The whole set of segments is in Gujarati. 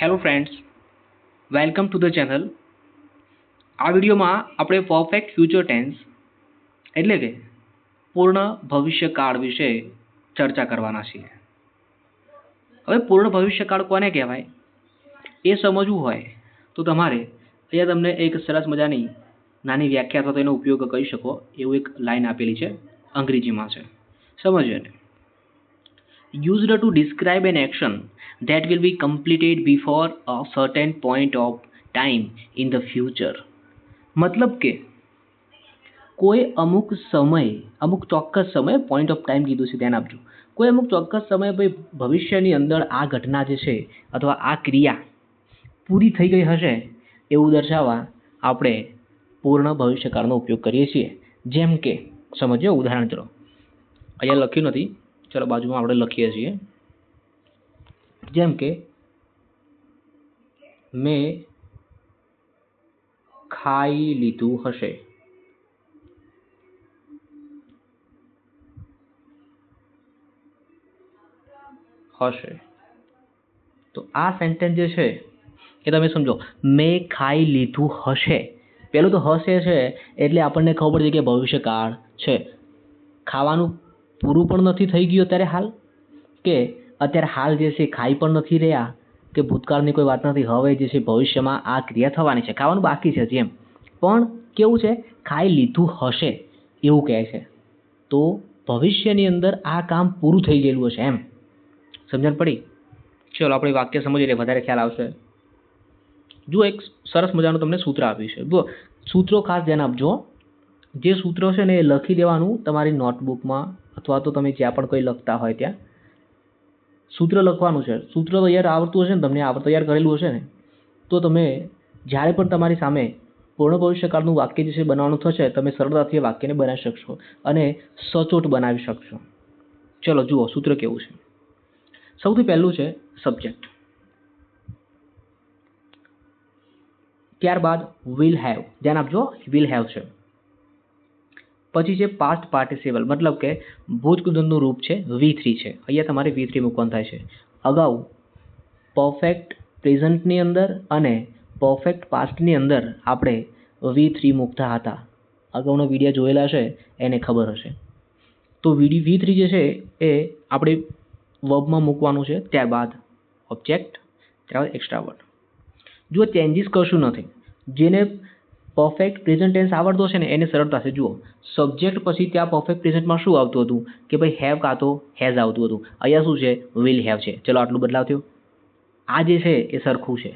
Hello friends welcome to the channel આ વિડીયોમાં આપણે પરફેક્ટ ફ્યુચર ટેન્સ એટલે કે પૂર્ણ ભવિષ્યકાળ વિશે ચર્ચા કરવાના છીએ. હવે પૂર્ણ ભવિષ્યકાળ કોને કહેવાય? એ સમજવું હોય તો તમારે અહીંયા તમને એક સરસ મજાની નાની વ્યાખ્યા અથવા તો એનો ઉપયોગ કરી શકો, એવું એક લાઈન આપેલી છે અંગ્રેજીમાં છે. સમજો એને? Used to describe an action that will be completed before a certain point of time in the future. મતલબ કે કોઈ અમુક સમય અમુક ચોક્કસ સમય પોઈન્ટ ઓફ ટાઈમ કીધું છે, ધ્યાન આપજો. કોઈ અમુક ચોક્કસ સમય ભાઈ ભવિષ્યની અંદર આ ઘટના જે છે અથવા આ ક્રિયા પૂરી થઈ ગઈ હશે એવું દર્શાવવા આપણે પૂર્ણ ભવિષ્યકાળનો ઉપયોગ કરીએ છીએ. જેમ કે સમજો ઉદાહરણ ચલો અહીંયા લખ્યું નથી. ચલો બાજુમાં આપણે લખીએ છીએ. જેમ કે, મેં ખાઈ લીધું હશે. હશે. તો આ સેન્ટેન્સ જે છે, એ તમે સમજો, મેં ખાઈ લીધું હશે. પેલું તો હશે છે, એટલે આપણને ખબર છે કે ભવિષ્યકાળ છે. ખાવાનું પૂરું પણ નથી થઈ ગયું અત્યારે હાલ? કે અત્યારે હાલ જે છે ખાઈ પણ નથી રહ્યા? કે ભૂતકાળની કોઈ વાત નથી? હવે જે છે ભવિષ્યમાં આ ક્રિયા થવાની છે. ખાવાનું બાકી છે જેમ પણ કેવું છે? ખાઈ લીધું હશે એવું કહે છે. તો ભવિષ્યની અંદર આ કામ પૂરું થઈ ગયેલું હશે એમ. સમજણ પડી? ચલો, આપણે વાક્ય સમજીએ, એટલે વધારે ખ્યાલ આવશે. જુઓ એક સરસ મજાનું તમને સૂત્ર આપ્યું છે. જુઓ, સૂત્રો ખાસ ધ્યાન આપજો. જે સૂત્રો છે ને એ લખી દેવાનું તમારી નોટબુકમાં અથવા તો તમે જ્યાં પણ કોઈ લખતા હોય ત્યાં. સૂત્ર લખવાનું છે. સૂત્ર તૈયાર આવડતું હશે ને, તમને આવડ તૈયાર કરેલું હશે ને, તો તમે જ્યારે પણ તમારી સામે પૂર્ણ ભવિષ્યકાળનું વાક્ય જે છે બનાવવાનું થશે, તમે સરળતાથી એ વાક્યને બનાવી શકશો અને સચોટ બનાવી શકશો. ચલો, જુઓ, સૂત્ર કેવું છે. સૌથી પહેલું છે સબ્જેક્ટ ત્યારબાદ વિલ હેવ ધ્યાન આપજો વિલ હેવ છે. પછી છે પાસ્ટ પાર્ટિસિપલ મતલબ કે ભૂતકૃદનનું રૂપ છે વી થ્રી છે. અહીંયા તમારે વી થ્રી મૂકવાનું થાય છે. અગાઉ પરફેક્ટ પ્રેઝન્ટની અંદર અને પરફેક્ટ પાસ્ટની અંદર આપણે વી થ્રી મૂકતા હતા. અગાઉનો વીડિયો જોયેલા છે, એને ખબર હશે. તો વીડી વી થ્રી જે છે, એ આપણે વર્બમાં મૂકવાનું છે, ત્યારબાદ ઓબ્જેક્ટ ત્યારબાદ એક્સ્ટ્રા વર્ડ જો ચેન્જીસ કશું નથી, જેને પરફેક્ટ પ્રેઝન્ટ ટેન્સ આવડતો છે ને, એને સરળતાથી જુઓ સબ્જેક્ટ પછી ત્યાં પરફેક્ટ પ્રેઝન્ટમાં શું આવતું હતું? કે ભાઈ હેવ કાં તો હેઝ આવતું હતું. અહીંયા શું છે? વિલ હેવ છે. ચલો આટલું બદલાવ થયો. આ જે છે એ સરખું છે.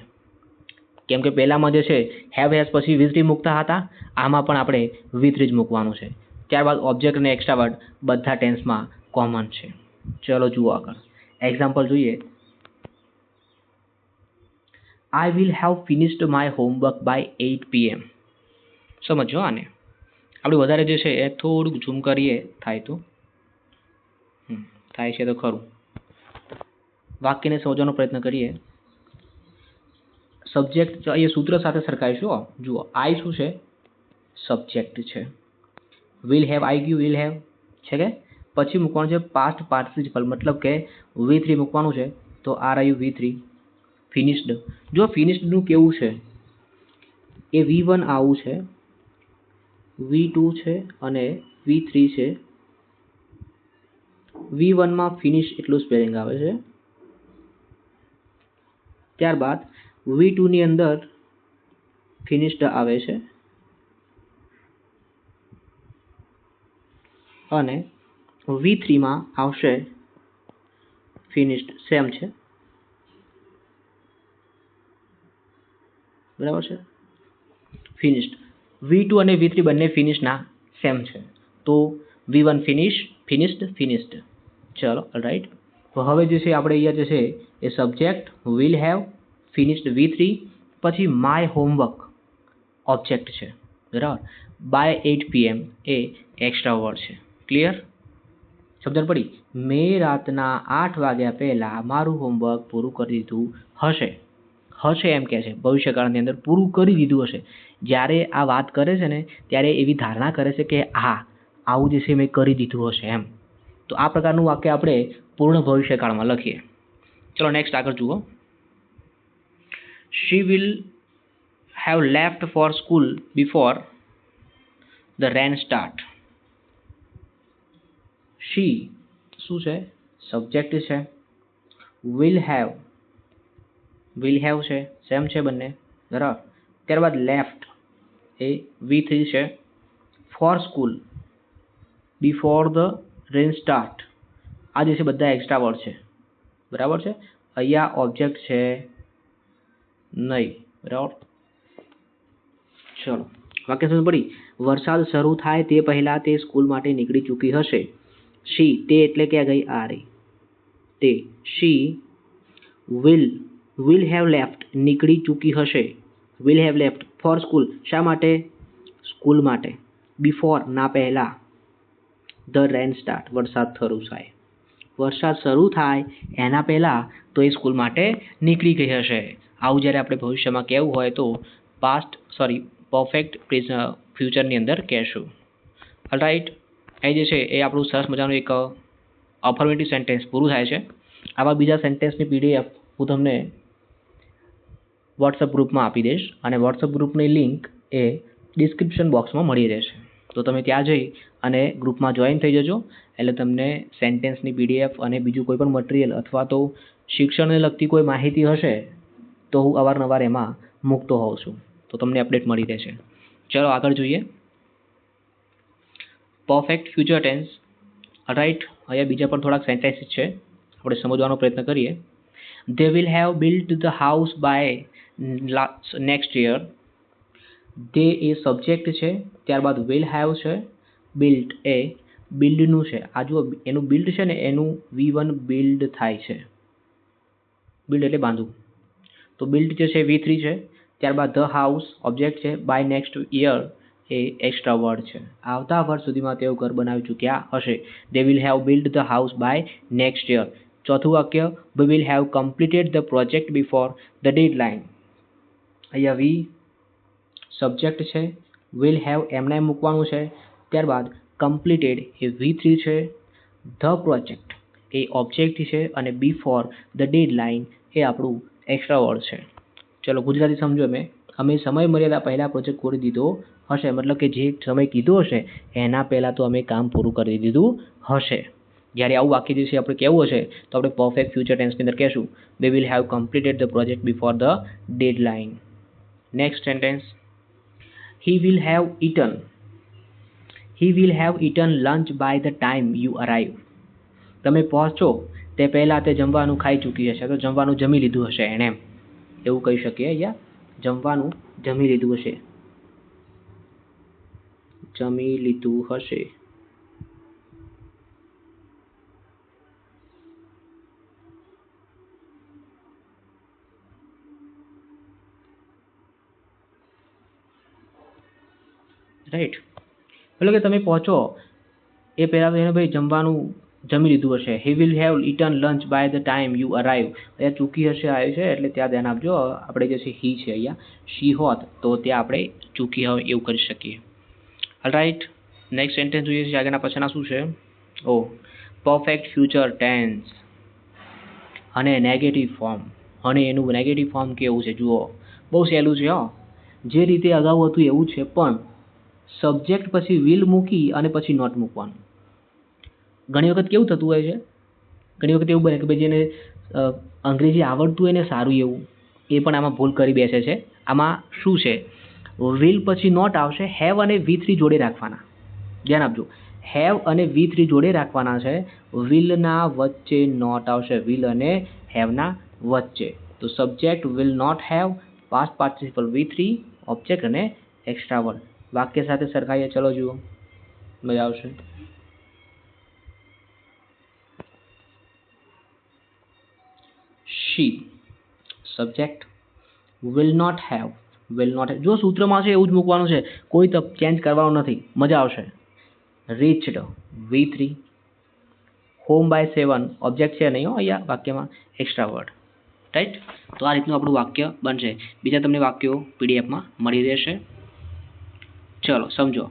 કેમ કે પહેલાંમાં જે છે હેવ હેઝ પછી વિઝરી મૂકતા હતા. આમાં પણ આપણે વિથરી જ મૂકવાનું છે. ત્યારબાદ ઓબ્જેક્ટ અને એક્સ્ટ્રા વર્ડ બધા ટેન્સમાં કોમન છે. ચલો જુઓ આગળ. એક્ઝામ્પલ જોઈએ. I will have finished my homework by eight PM સમજો આને. આપણે વધારે જે છે એ થોડુંક ઝૂમ કરીએ, થાય તો. થાય છે તો ખરું. વાક્યને સમજવાનો પ્રયત્ન કરીએ. સબ્જેક્ટ અહીંયા સૂત્ર સાથે સરખાવીશું જુઓ આઈ શું છે? સબ્જેક્ટ છે. વિલ હેવ આઈ ગયું વિલ હેવ છે કે? પછી મૂકવાનું છે પાસ્ટ પાર્ટિસિપલ મતલબ કે વી થ્રી મૂકવાનું છે, તો આર આયુ વી થ્રી ફિનિશ્ડ જો ફિનિશ્ડનું કેવું છે? એ વી વન આવું છે. વી ટુ છે અને વી થ્રી છે. વી વનમાં ફિનિશ એટલું સ્પેલિંગ આવે છે. ત્યારબાદ વી ટુની અંદર ફિનિશ્ડ આવે છે. અને વી થ્રીમાં આવશે ફિનિશ્ડ સેમ છે. બરાબર છે? ફિનિશ્ડ વી ટુ અને વી થ્રી બંને ફિનિશના સેમ છે. તો V one finish finished finished ચલો રાઈટ તો હવે જે છે આપણે અહીંયા જે છે એ subject will have finished V three પછી માય હોમવર્ક ઓબ્જેક્ટ છે. બરાબર? બાય એટ પીએમ એ એક્સ્ટ્રા વર્ડ છે. ક્લિયર સમજણ પડી? મેં રાતના આઠ વાગ્યા પહેલાં મારું હોમવર્ક પૂરું કરી દીધું હશે. હશે એમ કહે છે. ભવિષ્યકાળની અંદર પૂરું કરી દીધું હશે. જ્યારે આ વાત કરે છે ને, ત્યારે એવી ધારણા કરે છે કે હા, આવું જે છે મેં કરી દીધું હશે એમ. તો આ પ્રકારનું વાક્ય આપણે પૂર્ણ ભવિષ્યકાળમાં લખીએ. ચલો નેક્સ્ટ આગળ જુઓ. She will have left for school before the rain start she શું છે? સબ્જેક્ટ છે. વિલ હેવ વિલ હેવ છે સેમ છે બંને. બરાબર ત્યારબાદ લેફ્ટ એ વી થ્રી છે. For school before the rain start આ જે છે બધા એક્સ્ટ્રા વર્ડ છે. બરાબર છે? અહીંયા ઓબ્જેક્ટ છે નહીં. બરાબર? ચલો. વાક્ય સમજ પડી? વરસાદ શરૂ થાય તે પહેલાં તે સ્કૂલ માટે નીકળી ચૂકી હશે. શી તે એટલે ક્યાં ગઈ આ રહી. તે she will will have left નીકળી ચૂકી હશે. Will have left for school શા માટે? સ્કૂલ માટે. બિફોર ના પહેલાં. ધ રેન સ્ટાર્ટ વરસાદ શરૂ થાય. વરસાદ શરૂ થાય એના પહેલાં તો એ સ્કૂલ માટે નીકળી ગઈ હશે. આવું જ્યારે આપણે ભવિષ્યમાં કહેવું હોય તો પાસ્ટ સોરી પરફેક્ટ ફ્યુચરની અંદર કહેશું. રાઈટ એ જે છે, એ આપણું સરસ મજાનું એક અફર્મેટિવ સેન્ટેન્સ પૂરું થાય છે. આવા બીજા સેન્ટેન્સની પીડીએફ હું તમને વોટ્સઅપ ગ્રુપમાં આપી દઈશ અને વોટ્સઅપ ગ્રુપની લિંક એ ડિસ્ક્રિપ્શન બોક્સમાં મળી રહેશે. તો તમે ત્યાં જઈ અને ગ્રુપમાં જોઈન થઈ જજો. એટલે તમને સેન્ટેન્સની પીડીએફ અને બીજું કોઈ પણ મટીરિયલ અથવા તો શિક્ષણને લગતી કોઈ માહિતી હશે તો હું અવારનવાર એમાં મૂકતો હોઉં છું. તો તમને અપડેટ મળી રહેશે. ચલો આગળ જોઈએ. પરફેક્ટ ફ્યુચર ટેન્સ રાઈટ અહીંયા બીજા પણ થોડાક સેન્ટેન્સીસ છે. આપણે સમજવાનો પ્રયત્ન કરીએ. They will have build the house by next year they એ સબ્જેક્ટ છે, ત્યારબાદ will હેવ છે બિલ્ડ એ બિલ્ડનું છે. આ જુઓ, એનું બિલ્ડ છે ને એનું વી વન બિલ્ડ થાય છે. બિલ્ડ એટલે બાંધવું. તો બિલ્ડ જે છે વી થ્રી છે. ત્યારબાદ ધ હાઉસ ઓબ્જેક્ટ છે બાય નેક્સ્ટ યર એ એક્સ્ટ્રા વર્ડ છે. આવતા વર્ષ સુધીમાં તેઓ ઘર બનાવી ચૂક્યા હશે. They will have build the house by next year ચોથું વાક્ય will have completed the project before the deadline અહીંયા વી સબ્જેક્ટ છે વિલ હેવ એમને મૂકવાનું છે. ત્યારબાદ કમ્પ્લીટેડ એ વી થ્રી છે. ધ પ્રોજેક્ટ એ ઓબ્જેક્ટ છે અને બિફોર ધ ડેડ લાઇન એ આપણું એક્સ્ટ્રા વર્ડ છે. ચલો, ગુજરાતી સમજો મેં અમે સમય મર્યાદા પહેલાં પ્રોજેક્ટ કરી દીધો હશે. મતલબ કે જે સમય કીધો હશે, એના પહેલાં તો અમે કામ પૂરું કરી દીધું હશે. જ્યારે આવું આખી દિવસે આપણે કહેવું હશે, તો આપણે પરફેક્ટ ફ્યુચર ટેન્સની અંદર કહેશું we will have completed the project before the deadline next sentence he will have eaten he will have eaten lunch by the time you arrive તમે પહોંચો તે પહેલાં તે જમવાનું ખાઈ ચૂકી હશે, તો જમવાનું જમી લીધું હશે એણે. એવું કહી શકીએ અહીંયા? જમવાનું જમી લીધું હશે. જમી લીધું હશે. રાઈટ એટલે કે તમે પહોંચો, એ પહેલાં તો એને ભાઈ જમવાનું જમી લીધું હશે. He will have eaten lunch by the time you arrive અહીંયા ચૂકી હશે આવ્યું છે, એટલે ત્યાં ધ્યાન આપજો. આપણે જે છે હી છે અહીંયા. શી હોત તો ત્યાં આપણે ચૂકી હોય એવું કરી શકીએ. રાઈટ નેક્સ્ટ સેન્ટેન્સ જોઈએ છે, આગળના પછીના શું છે? ઓ પરફેક્ટ ફ્યુચર ટેન્સ અને નેગેટિવ ફોર્મ અને એનું નેગેટિવ ફોર્મ કેવું છે? જુઓ. બહુ સહેલું છે, હો. જે રીતે અગાઉ હતું એવું છે, પણ સબ્જેક્ટ પછી વિલ મૂકી અને પછી નોટ મૂકવાનું. ઘણી વખત કેવું થતું હોય છે? ઘણી વખત એવું બને કે ભાઈ જેને અંગ્રેજી આવડતું હોય ને સારું એવું, એ પણ આમાં ભૂલ કરી બેસે છે. આમાં શું છે? વિલ પછી નોટ આવશે હેવ અને વી થ્રી જોડે રાખવાના. ધ્યાન આપજો. હેવ અને વી થ્રી જોડે રાખવાના છે વિલના વચ્ચે નોટ આવશે. વિલ અને હેવના વચ્ચે. તો subject will not have past participle V three object અને એક્સ્ટ્રા વર્ડ વાક્ય સાથે સરખાઈએ ચલો જુઓ. મજા આવશે. She subject will not have will not જો સૂત્રમાં છે, એવું જ મૂકવાનું છે, કોઈ તપ ચેન્જ કરવાનું નથી. મજા આવશે. Reached V three home by seven object છે નહીં હો, અહીંયા વાક્યમાં એક્સ્ટ્રા વર્ડ રાઈટ તો આ રીતનું આપણું વાક્ય બનશે. બીજા તમને વાક્યો પીડીએફમાં મળી રહેશે. ચલો, સમજો.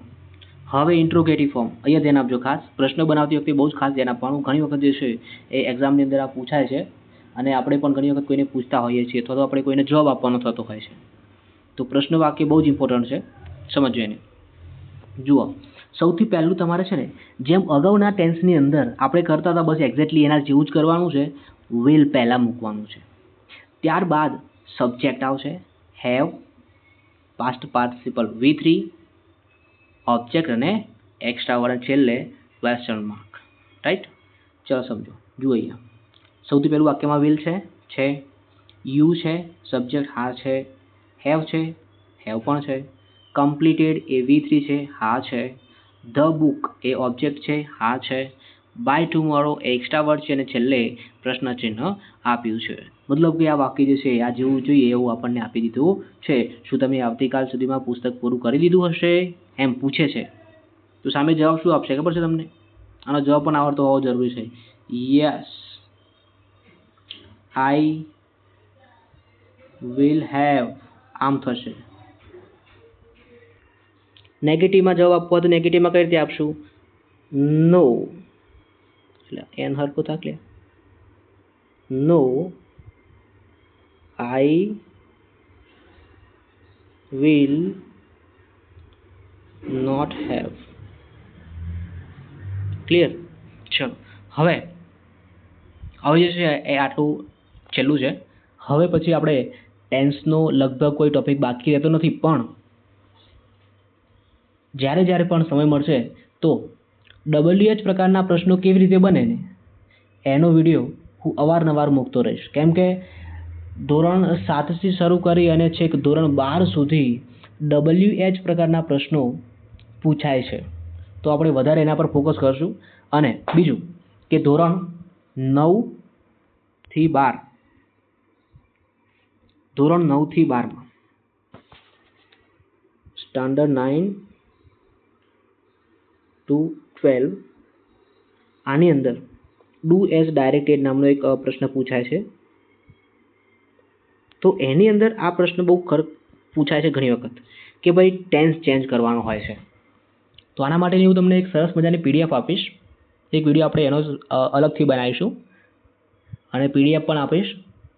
હવે ઇન્ટ્રોગેટિવ ફોર્મ અહીંયા ધ્યાન આપજો ખાસ. પ્રશ્ન બનાવતી વખતે બહુ જ ખાસ ધ્યાન આપવાનું. ઘણી વખત જે છે, એ એક્ઝામની અંદર આ પૂછાય છે અને આપણે પણ ઘણી વખત કોઈને પૂછતા હોઈએ છીએ અથવા તો આપણે કોઈને જવાબ આપવાનો થતો હોય છે. તો પ્રશ્ન વાક્ય બહુ જ ઇમ્પોર્ટન્ટ છે. સમજજો એને? જુઓ. સૌથી પહેલું તમારે છે ને, જેમ અગાઉના ટેન્સની અંદર આપણે કરતા હતા બસ એક્ઝેક્ટલી એના જેવું જ કરવાનું છે વિલ પહેલાં મૂકવાનું છે. ત્યારબાદ સબ્જેક્ટ આવશે have past participle V three object અને એક્સ્ટ્રાવાળા છેલ્લે ક્વેશ્ચન માર્ક રાઈટ ચલો સમજો. જુઓ અહીંયા. સૌથી પહેલું વાક્યમાં વિલ છે છે. યુ છે સબ્જેક્ટ હા છે. હેવ છે હેવ પણ છે. કમ્પ્લીટેડ એ વી થ્રી છે, હા છે. ધ બુક એ ઓબ્જેક્ટ છે, હા છે. બાય ટુમોરો એ એક્સ્ટ્રા વર્ડ છે અને છેલ્લે પ્રશ્ન ચિહ્ન આપ્યું છે. મતલબ કે આ વાક્ય જે છે, આ જેવું જોઈએ એવું આપણને આપી દીધું છે. શું તમે આવતીકાલ સુધીમાં પુસ્તક પૂરું કરી દીધું હશે? એમ પૂછે છે. તો સામે જવાબ શું આપશે? ખબર છે તમને? આનો જવાબ પણ આવડતો હોવો જરૂરી છે. યસ આઈ વિલ હેવ આમ થશે. નેગેટિવમાં જવાબ આપવો તો નેગેટિવમાં કઈ રીતે આપશું? નો એટલે એન હરખું થાક લે નો, I will not have. Clear? ચલો, હવે હવે જે છે એ આટલું છેલ્લું છે. હવે પછી આપણે ટેન્સનો લગભગ કોઈ ટોપિક બાકી રહેતો નથી, પણ જ્યારે જ્યારે પણ સમય મળશે, તો ડબલ્યુએચ પ્રકારના પ્રશ્નો કેવી રીતે બને ને એનો વીડિયો હું અવારનવાર મૂકતો રહીશ. કેમ કે ધોરણ સાતથી શરૂ કરી અને છેક ધોરણ બાર સુધી ડબલ્યુએચ પ્રકારના પ્રશ્નો પૂછાય છે. તો આપણે વધારે એના પર ફોકસ કરશું. અને બીજું કે ધોરણ નવથી બાર. ધોરણ નવથી બારમાં. સ્ટાન્ડર્ડ નાઇન ટુ ટ્વેલ્વ આની અંદર ડુ એઝ ડાયરેક્ટેડ નામનો એક પ્રશ્ન પૂછાય છે. તો એની અંદર આ પ્રશ્ન બહુ પૂછાય છે ઘણી વખત કે ભાઈ ટેન્સ ચેન્જ કરવાનો હોય છે. તો આના માટેની હું તમને એક સરસ મજાની પીડીએફ આપીશ. એક વીડિયો આપણે એનો જ, અલગથી બનાવીશું. અને પીડીએફ પણ આપીશ.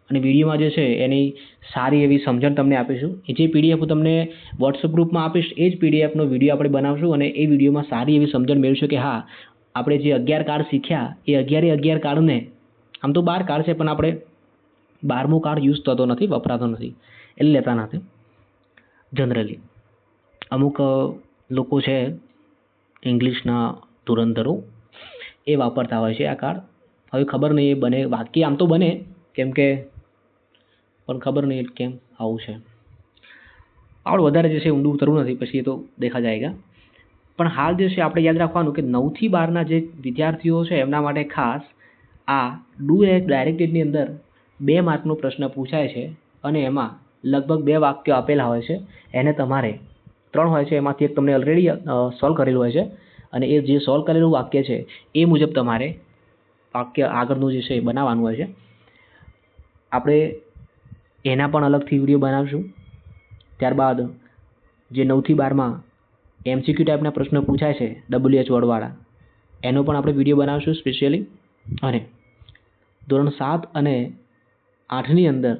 અને વિડીયોમાં જે છે એની સારી એવી સમજણ તમને આપીશું. એ જે પીડીએફ હું તમને વોટ્સઅપ ગ્રુપમાં આપીશ, એ જ પીડીએફનો વીડિયો આપણે બનાવશું અને એ વિડીયોમાં સારી એવી સમજણ મેળવશું કે હા, આપણે જે અગિયાર કાર્ડ શીખ્યા, એ અગિયારે અગિયાર કાર્ડને આમ તો બાર કાર્ડ છે પણ આપણે બારમું કાર્ડ યુઝ થતો નથી, વપરાતો નથી, એટલે લેતા નથી જનરલી અમુક લોકો છે ઇંગ્લિશના ધુરંધરો, એ વાપરતા હોય છે આ કાર્ડ હવે ખબર નહીં એ બને, વાક્ય આમ તો બને, કેમ કે પણ ખબર નહીં કેમ આવું છે. આપણે વધારે જે છે ઊંડું ઉતરવું નથી, પછી એ તો દેખા જાયગા. પણ હાલ જે છે, આપણે યાદ રાખવાનું કે નવથી બારના જે વિદ્યાર્થીઓ છે, એમના માટે ખાસ આ ડુ એઝ ડાયરેક્ટેડની અંદર બે માર્કનો પ્રશ્ન પૂછાય છે અને એમાં લગભગ બે વાક્યો આપેલા હોય છે. એને તમારે ત્રણ હોય છે, એમાંથી એક તમને ઓલરેડી સોલ્વ કરેલું હોય છે. અને એ જે સોલ્વ કરેલું વાક્ય છે, એ મુજબ તમારે વાક્ય આગળનું જે છે, એ બનાવવાનું હોય છે. આપણે એના પણ અલગથી વીડિયો બનાવશું. ત્યારબાદ જે નવથી બારમાં એમસીક્યુ ટાઈપના પ્રશ્નો પૂછાય છે ડબલ્યુએચ વર્ડવાળા એનો પણ આપણે વીડિયો બનાવશું સ્પેશિયલી અને ધોરણ સાત અને આઠની અંદર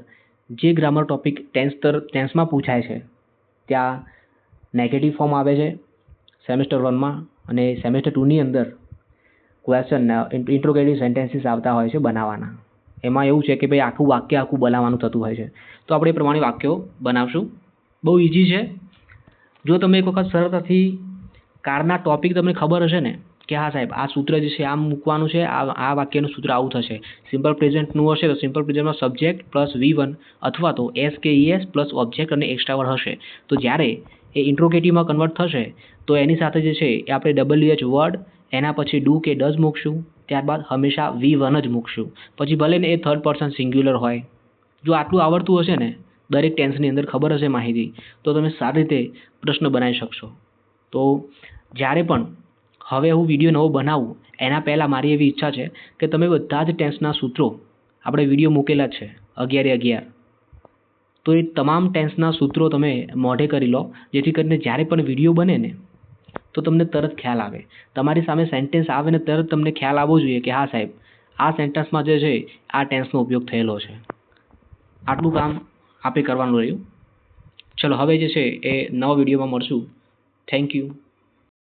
જે ગ્રામર ટોપિક ટેન્સ તર ટેન્સમાં પૂછાય છે, ત્યાં નેગેટિવ ફોર્મ આવે છે સેમેસ્ટર વનમાં અને સેમેસ્ટર ટુની અંદર ક્વેશ્ચન ઇન્ટ્રોગેટિવ સેન્ટેન્સીસ આવતા હોય છે બનાવવાના. એમાં એવું છે કે ભાઈ આખું વાક્ય આખું બનાવવાનું થતું હોય છે. તો આપણે એ પ્રમાણે વાક્યો બનાવશું. બહુ ઇઝી છે. જો તમે એક વખત સરળતાથી કારના ટોપિક તમને ખબર હશે ને, કે હા સાહેબ, આ સૂત્ર જે છે આમ મૂકવાનું છે, આ આ વાક્યનું સૂત્ર આવું થશે. સિમ્પલ પ્રેઝન્ટનું હશે તો સિમ્પલ પ્રેઝન્ટમાં સબ્જેક્ટ પ્લસ વી વન અથવા તો એસ કે એસ પ્લસ ઓબ્જેક્ટ અને એક્સ્ટ્રા વર્ડ હશે. તો જ્યારે એ ઇન્ટ્રોગેટિવમાં કન્વર્ટ થશે, તો એની સાથે જે છે એ આપણે ડબલ્યુ એચ વર્ડ એના પછી ડુ કે ડઝ મૂકશું. ત્યારબાદ હંમેશા વી વન જ મૂકશું. પછી ભલે ને એ થર્ડ પર્સન સિંગ્યુલર હોય. જો આટલું આવડતું હશે ને, દરેક ટેન્સની અંદર ખબર હશે માહિતી, તો તમે સારી રીતે પ્રશ્ન બનાવી શકશો. તો જ્યારે પણ હવે હું વીડિયો નવો બનાવું, એના પહેલાં મારી એવી ઈચ્છા છે કે તમે બધા જ ટેન્સના સૂત્રો આપણે વીડિયો મૂકેલા છે, અગિયારે અગિયાર. તો એ તમામ ટેન્સના સૂત્રો તમે મોઢે કરી લો, જેથી કરીને જ્યારે પણ વીડિયો બને ને તો તમને તરત ખ્યાલ આવે. તમારી સામે સેન્ટેન્સ આવે ને તરત તમને ખ્યાલ આવવો જોઈએ કે હા સાહેબ, આ સેન્ટેન્સમાં જે છે, આ ટેન્સનો ઉપયોગ થયેલો છે. આટલું કામ આપે કરવાનું રહ્યું. ચલો, હવે જે છે, એ નવા વિડીયોમાં મળશું. Thank you